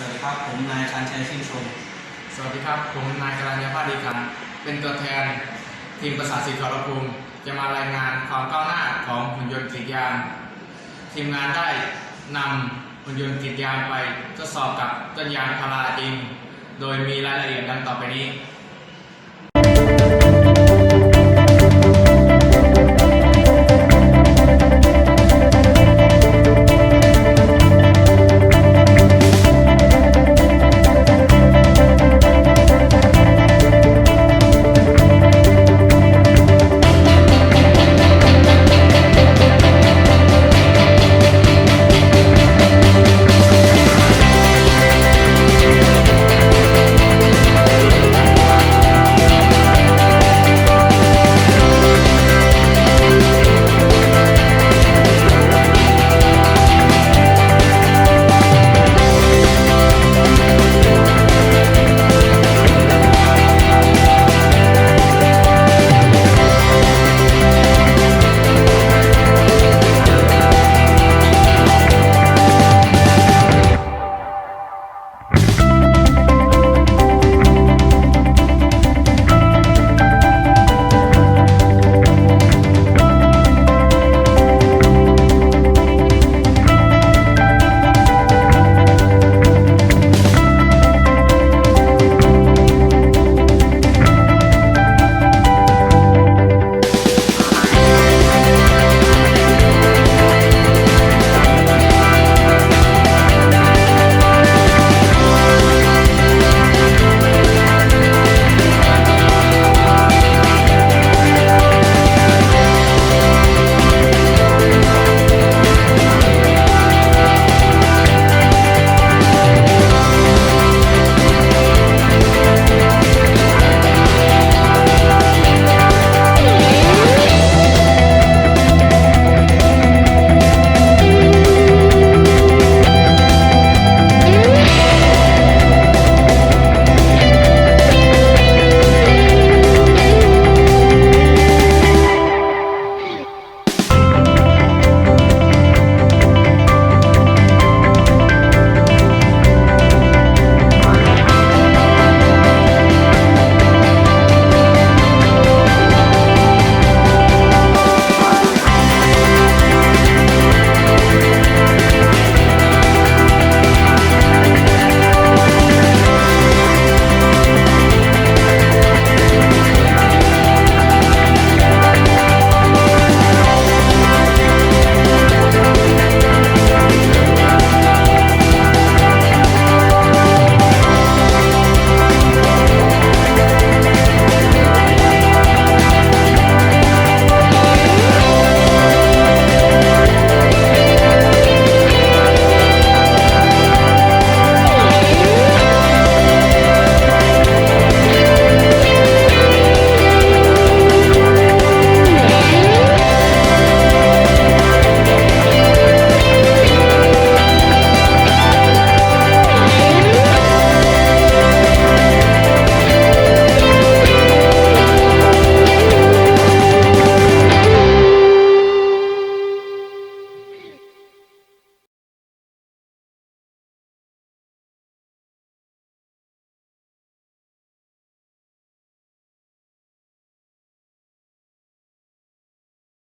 สวัสดีครับ ผมนายชันชัยชื่นชม สวัสดีครับ ผมนายกรัญญาภาดีขันเป็นตัวแทน ทีมประสาทศิลป์ขอรภูมิจะมารายงานความก้าวหน้าของหุ่นยนต์กรีดยางทีมงานได้นำหุ่นยนต์กรีดยางไปทดสอบกับต้นยางพาราจริง โดยมีรายละเอียดดังต่อไปนี้